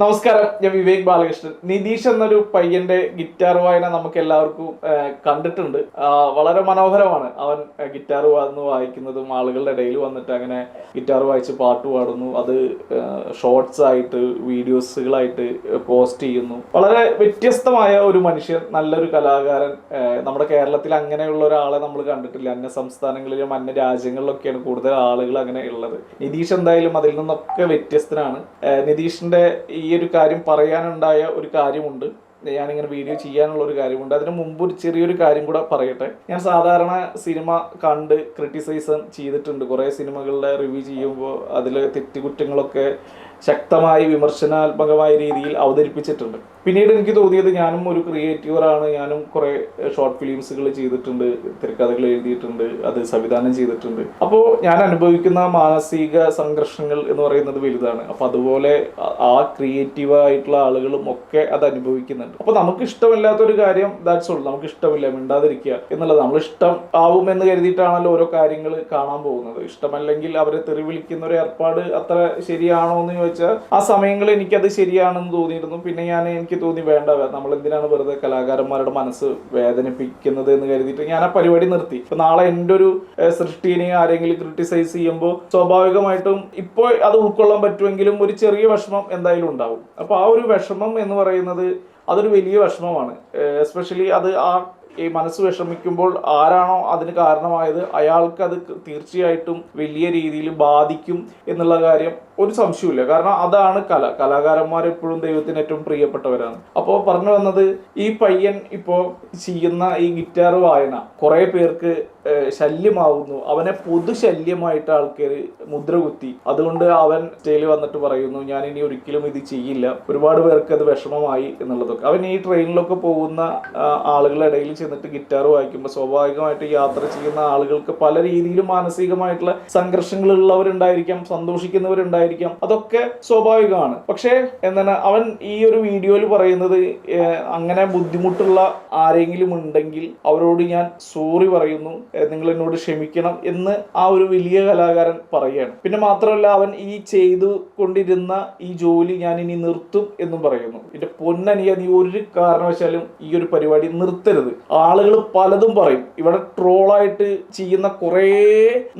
നമസ്കാരം ഞാൻ വിവേക് ബാലകൃഷ്ണൻ. നിതീഷ് എന്നൊരു പയ്യന്റെ ഗിറ്റാർ വായന നമുക്ക് എല്ലാവർക്കും കണ്ടിട്ടുണ്ട്. വളരെ മനോഹരമാണ്. അവൻ ഗിറ്റാർ വന്ന് വായിക്കുന്നതും ആളുകളുടെ ഇടയിൽ വന്നിട്ട് അങ്ങനെ ഗിറ്റാർ വായിച്ച് പാട്ട് പാടുന്നു. അത് ഷോർട്സ് ആയിട്ട് വീഡിയോസുകളായിട്ട് പോസ്റ്റ് ചെയ്യുന്നു. വളരെ വ്യത്യസ്തമായ ഒരു മനുഷ്യൻ നല്ലൊരു കലാകാരൻ. നമ്മുടെ കേരളത്തിൽ അങ്ങനെയുള്ള ഒരാളെ നമ്മൾ കണ്ടിട്ടില്ല. അന്യ സംസ്ഥാനങ്ങളിലും അന്യ രാജ്യങ്ങളിലൊക്കെയാണ് കൂടുതൽ ആളുകൾ അങ്ങനെ ഉള്ളത്. നിതീഷ് എന്തായാലും അതിൽ നിന്നൊക്കെ വ്യത്യസ്തനാണ്. നിതീഷിന്റെ ഈ ഒരു കാര്യം പറയാനുണ്ടായ ഒരു കാര്യമുണ്ട്. ഞാനിങ്ങനെ വീഡിയോ ചെയ്യാനുള്ള ഒരു കാര്യമുണ്ട്. അതിന് മുമ്പ് ഒരു ചെറിയൊരു കാര്യം കൂടെ പറയട്ടെ. ഞാൻ സാധാരണ സിനിമ കണ്ട് ക്രിട്ടിസൈസ് ചെയ്തിട്ടുണ്ട്. കുറേ സിനിമകളുടെ റിവ്യൂ ചെയ്യുമ്പോൾ അതിൽ തെറ്റുകുറ്റങ്ങളൊക്കെ ശക്തമായി വിമർശനാത്മകമായ രീതിയിൽ അവതരിപ്പിച്ചിട്ടുണ്ട്. പിന്നീട് എനിക്ക് തോന്നിയത് ഞാനും ഒരു ക്രിയേറ്റീവറാണ് ഞാനും കുറേ ഷോർട്ട് ഫിലിംസുകൾ ചെയ്തിട്ടുണ്ട് തിരക്കഥകൾ എഴുതിയിട്ടുണ്ട് അത് സംവിധാനം ചെയ്തിട്ടുണ്ട്. അപ്പോൾ ഞാൻ അനുഭവിക്കുന്ന മാനസിക സംഘർഷങ്ങൾ എന്ന് പറയുന്നത് വലുതാണ്. അപ്പോൾ അതുപോലെ ആ- ക്രിയേറ്റീവായിട്ടുള്ള ആളുകളും ഒക്കെ അത് അനുഭവിക്കുന്നുണ്ട്. അപ്പോൾ നമുക്ക് ഇഷ്ടമില്ലാത്ത ഒരു കാര്യം ദാറ്റ്സ് ഓൾ നമുക്ക് ഇഷ്ടമില്ല മിണ്ടാതിരിക്കുക എന്നുള്ളത്. നമ്മൾ ഇഷ്ടം ആവുമെന്ന് കരുതിയിട്ടാണല്ലോ ഓരോ കാര്യങ്ങൾ കാണാൻ പോകുന്നത്. ഇഷ്ടമല്ലെങ്കിൽ അവരെ തെറി വിളിക്കുന്ന ഒരു ഏർപ്പാട് അത്ര ശരിയാണോ എന്ന് ചോദിച്ചാൽ ആ സമയങ്ങളിൽ എനിക്കത് ശരിയാണെന്ന് തോന്നിയിരുന്നു. പിന്നെ ഞാൻ എനിക്ക് തോന്നി വേണ്ട നമ്മൾ എന്തിനാണ് വെറുതെ കലാകാരന്മാരുടെ മനസ്സ് വേദനിപ്പിക്കുന്നത് എന്ന് കരുതിയിട്ട് ഞാൻ ആ പരിപാടി നിർത്തി. ഇപ്പൊ നാളെ എന്റെ ഒരു സൃഷ്ടിനെ ആരെങ്കിലും ക്രിട്ടിസൈസ് ചെയ്യുമ്പോൾ സ്വാഭാവികമായിട്ടും ഇപ്പോൾ അത് ഉൾക്കൊള്ളാൻ പറ്റുമെങ്കിലും ഒരു ചെറിയ വിഷമം എന്തായാലും ഉണ്ടാവും. അപ്പൊ ആ ഒരു വിഷമം എന്ന് പറയുന്നത് അതൊരു വലിയ വിഷമമാണ്. എസ്പെഷ്യലി അത് ആ ഈ മനസ്സ് വിഷമിക്കുമ്പോൾ ആരാണോ അതിന് കാരണമായത് അയാൾക്ക് അത് തീർച്ചയായിട്ടും വലിയ രീതിയിൽ ബാധിക്കും എന്നുള്ള കാര്യം ഒരു സംശയമില്ല കാരണം അതാണ് കല. കലാകാരന്മാർ എപ്പോഴും ദൈവത്തിന് ഏറ്റവും പ്രിയപ്പെട്ടവരാണ്. അപ്പോൾ പറഞ്ഞു വന്നത് ഈ പയ്യൻ ഇപ്പോൾ ചെയ്യുന്ന ഈ ഗിറ്റാർ വായന കുറേ പേർക്ക് ശല്യമാവുന്നു. അവനെ പൊതു ശല്യമായിട്ട് ആൾക്കാർ മുദ്ര കുത്തി. അതുകൊണ്ട് അവൻ സ്റ്റേയിൽ വന്നിട്ട് പറയുന്നു ഞാൻ ഇനി ഒരിക്കലും ഇത് ചെയ്യില്ല. ഒരുപാട് പേർക്ക് അത് വിഷമമായി എന്നുള്ളതൊക്കെ. അവൻ ഈ ട്രെയിനിലൊക്കെ പോകുന്ന ആളുകളുടെ ഇടയിൽ ചെന്നിട്ട് ഗിറ്റാർ വായിക്കുമ്പോൾ സ്വാഭാവികമായിട്ട് യാത്ര ചെയ്യുന്ന ആളുകൾക്ക് പല രീതിയിലും മാനസികമായിട്ടുള്ള സംഘർഷങ്ങളുള്ളവരുണ്ടായിരിക്കാം സന്തോഷിക്കുന്നവരുണ്ടായിരിക്കാം. അതൊക്കെ സ്വാഭാവികമാണ്. പക്ഷേ എന്താണ് അവൻ ഈ ഒരു വീഡിയോയിൽ പറയുന്നത് അങ്ങനെ ബുദ്ധിമുട്ടുള്ള ആരെങ്കിലും ഉണ്ടെങ്കിൽ അവരോട് ഞാൻ സോറി പറയുന്നു നിങ്ങൾ എന്നോട് ക്ഷമിക്കണം എന്ന് ആ ഒരു വലിയ കലാകാരൻ പറയുകയാണ് പിന്നെ മാത്രമല്ല അവൻ ഈ ചെയ്തു കൊണ്ടിരുന്ന ഈ ജോലി ഞാൻ ഇനി നിർത്തും എന്നും പറയുന്നു. എന്റെ പൊന്നനിയ നീ ഒരു കാരണവശാലും ഈ ഒരു പരിപാടി നിർത്തരുത്. ആളുകൾ പലതും പറയും. ഇവിടെ ട്രോളായിട്ട് ചെയ്യുന്ന കുറേ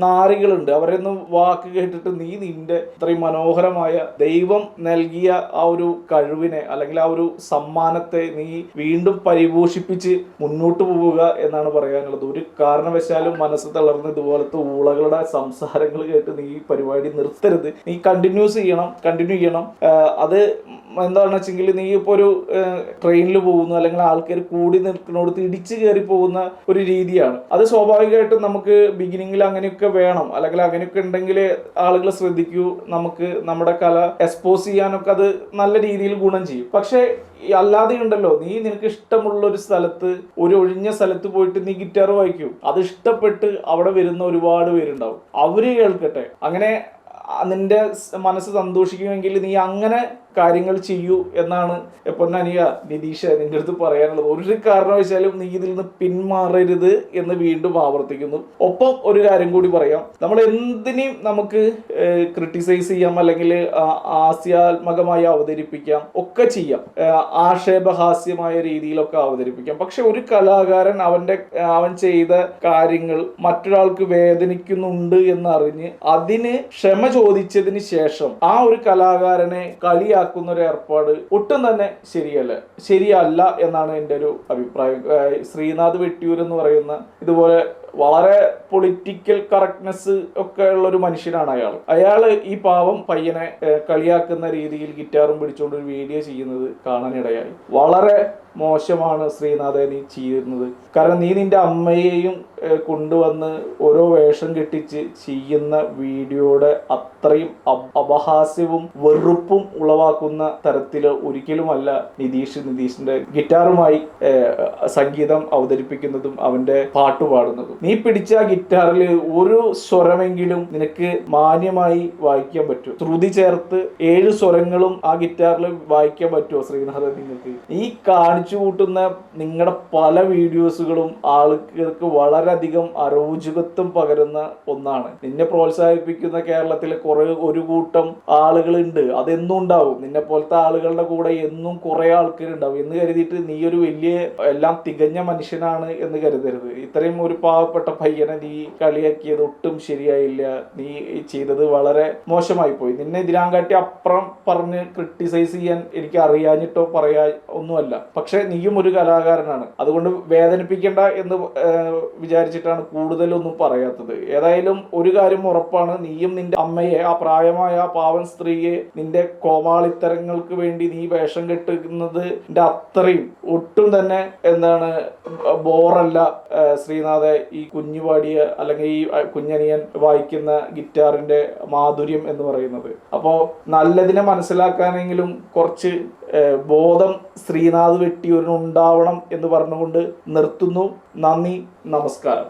നാരികളുണ്ട് അവരൊന്നും വാക്ക് കേട്ടിട്ട് നീ നിന്റെ ഇത്രയും മനോഹരമായ ദൈവം നൽകിയ ആ ഒരു കഴിവിനെ അല്ലെങ്കിൽ ആ ഒരു സമ്മാനത്തെ നീ വീണ്ടും പരിപോഷിപ്പിച്ച് മുന്നോട്ട് പോവുക എന്നാണ് പറയാനുള്ളത്. ഒരു കാരണവശാലും മനസ്സ് തളർന്ന് ഇതുപോലത്തെ ഊളകളുടെ സംസാരങ്ങൾ കേട്ട് നീ പരിപാടി നിർത്തരുത്. നീ കണ്ടിന്യൂസ് ചെയ്യണം കണ്ടിന്യൂ ചെയ്യണം. അത് എന്താണെന്ന് വെച്ചെങ്കിൽ നീ ഇപ്പോൾ ഒരു ട്രെയിനിൽ പോകുന്നു അല്ലെങ്കിൽ ആൾക്കാർ കൂടി നിൽക്കുന്നിടത്ത് ഇടിച്ചു കയറി പോകുന്ന ഒരു രീതിയാണ്. അത് സ്വാഭാവികമായിട്ടും നമുക്ക് ബിഗിനിങ്ങിൽ അങ്ങനെയൊക്കെ വേണം. അല്ലെങ്കിൽ അങ്ങനെയൊക്കെ ഉണ്ടെങ്കിൽ ആളുകൾ ശ്രദ്ധിക്കൂ. നമുക്ക് നമ്മുടെ കല എക്സ്പോസ് ചെയ്യാനൊക്കെ അത് നല്ല രീതിയിൽ ഗുണം ചെയ്യും. പക്ഷേ അല്ലാതെ ഉണ്ടല്ലോ. നീ നിനക്ക് ഇഷ്ടമുള്ള ഒരു സ്ഥലത്ത് ഒരു ഒഴിഞ്ഞ സ്ഥലത്ത് പോയിട്ട് നീ ഗിറ്റാർ വായിക്കൂ. അത് ഇഷ്ടപ്പെട്ട് അവിടെ വരുന്ന ഒരുപാട് പേരുണ്ടാവും. അവർ കേൾക്കട്ടെ. അങ്ങനെ നിന്റെ മനസ്സ് സന്തോഷിക്കുമെങ്കിൽ നീ അങ്ങനെ കാര്യങ്ങൾ ചെയ്യൂ എന്നാണ് പൊന്നനിയ നിതീഷ് നിന്റെ അടുത്ത് പറയാനുള്ളത്. ഒരു കാരണവശാലും നീ ഇതിൽ നിന്ന് പിന്മാറരുത് എന്ന് വീണ്ടും ആവർത്തിക്കുന്നു. ഒപ്പം ഒരു കാര്യം കൂടി പറയാം. നമ്മൾ എന്തിനേയും നമുക്ക് ക്രിട്ടിസൈസ് ചെയ്യാം അല്ലെങ്കിൽ ആസ്യാത്മകമായി അവതരിപ്പിക്കാം ഒക്കെ ചെയ്യാം. ആക്ഷേപഹാസ്യമായ രീതിയിലൊക്കെ അവതരിപ്പിക്കാം. പക്ഷെ ഒരു കലാകാരൻ അവന്റെ അവൻ ചെയ്ത കാര്യങ്ങൾ മറ്റൊരാൾക്ക് വേദനിക്കുന്നുണ്ട് എന്നറിഞ്ഞ് അതിന് ക്ഷമ ചോദിച്ചതിന് ശേഷം ആ ഒരു കലാകാരനെ കളിയാക്കുന്ന ഒരു ഏർപ്പാട് ഒട്ടും തന്നെ ശരിയല്ല ശരിയല്ല എന്നാണ് എന്റെ ഒരു അഭിപ്രായം. ശ്രീനാഥ് വെട്ടിയൂർ എന്ന് പറയുന്ന ഇതുപോലെ വളരെ പൊളിറ്റിക്കൽ കറക്റ്റ്നെസ് ഒക്കെ ഉള്ള ഒരു മനുഷ്യനാണ് അയാൾ. അയാൾ ഈ പാവം പയ്യനെ കളിയാക്കുന്ന രീതിയിൽ ഗിറ്റാറും പിടിച്ചുകൊണ്ട് ഒരു വീഡിയോ ചെയ്യുന്നത് കാണാനിടയായി. വളരെ മോശമാണ് ശ്രീനാഥെ നീ ചെയ്യുന്നത് കാരണം നീ നിന്റെ അമ്മയെയും കൊണ്ടുവന്ന് ഓരോ വേഷം കെട്ടിച്ച് ചെയ്യുന്ന വീഡിയോയുടെ അത്രയും അപ- അപഹാസ്യവും വെറുപ്പും ഉളവാക്കുന്ന തരത്തിൽ ഒരിക്കലുമല്ല നിതീഷ് നിതീഷിന്റെ ഗിറ്റാറുമായി സംഗീതം അവതരിപ്പിക്കുന്നതും അവന്റെ പാട്ട് പാടുന്നതും. നീ പിടിച്ച ഗിറ്റാറിൽ ഒരു സ്വരമെങ്കിലും നിനക്ക് മാന്യമായി വായിക്കാൻ പറ്റും. ശ്രുതി ചേർത്ത് ഏഴ് സ്വരങ്ങളും ആ ഗിറ്റാറിൽ വായിക്കാൻ പറ്റുമോ ശ്രീനാഥൻ നിങ്ങൾക്ക്? ഈ കാണിച്ചു കൂട്ടുന്ന നിങ്ങളുടെ പല വീഡിയോസുകളും ആളുകൾക്ക് വളരെയധികം അരോചകത്വം പകരുന്ന ഒന്നാണ്. നിന്നെ പ്രോത്സാഹിപ്പിക്കുന്ന കേരളത്തിലെ കുറെ ഒരു കൂട്ടം ആളുകളുണ്ട്. അതെന്നും ഉണ്ടാവും നിന്നെ പോലത്തെ ആളുകളുടെ കൂടെ എന്നും കുറെ ആൾക്കാരുണ്ടാവും. എന്ന് കരുതിയിട്ട് നീ ഒരു വലിയ എല്ലാം തികഞ്ഞ മനുഷ്യനാണ് എന്ന് കരുതരുത്. ഇത്രയും ഒരു പാവപ്പെട്ട പയ്യനെ നീ കളിയാക്കിയത് ഒട്ടും ശരിയായില്ല. നീ ചെയ്തത് വളരെ മോശമായി പോയി നിന്നെ ഇതിനാങ്കാട്ടി അപ്പുറം പറഞ്ഞ് ക്രിട്ടിസൈസ് ചെയ്യാൻ എനിക്ക് അറിയാഞ്ഞിട്ടോ പറയാ ഒന്നുമല്ല. പക്ഷെ നീയും ഒരു കലാകാരനാണ്. അതുകൊണ്ട് വേദനിപ്പിക്കേണ്ട എന്ന് വിചാരിച്ചിട്ടാണ് കൂടുതലൊന്നും പറയാത്തത്. ഏതായാലും ഒരു കാര്യം ഉറപ്പാണ്. നീയും നിന്റെ അമ്മയെ ആ പ്രായമായ ആ പാവൻ സ്ത്രീയെ നിന്റെ കോമാളിത്തരങ്ങൾക്ക് വേണ്ടി നീ വേഷം കെട്ടുന്നത് അത്രയും. ഒട്ടും തന്നെ എന്താണ് ബോറല്ല ശ്രീനാഥ ഈ കുഞ്ഞു പാടിയ അല്ലെങ്കിൽ ഈ കുഞ്ഞനിയൻ വായിക്കുന്ന ഗിറ്റാറിന്റെ മാധുര്യം എന്ന് പറയുന്നത്. അപ്പോൾ നല്ലതിനെ മനസ്സിലാക്കാനെങ്കിലും കുറച്ച് ബോധം ശ്രീനാഥ് വെട്ടിയൂരിനുണ്ടാവണം എന്ന് പറഞ്ഞുകൊണ്ട് നിർത്തുന്നു. നന്ദി നമസ്കാരം.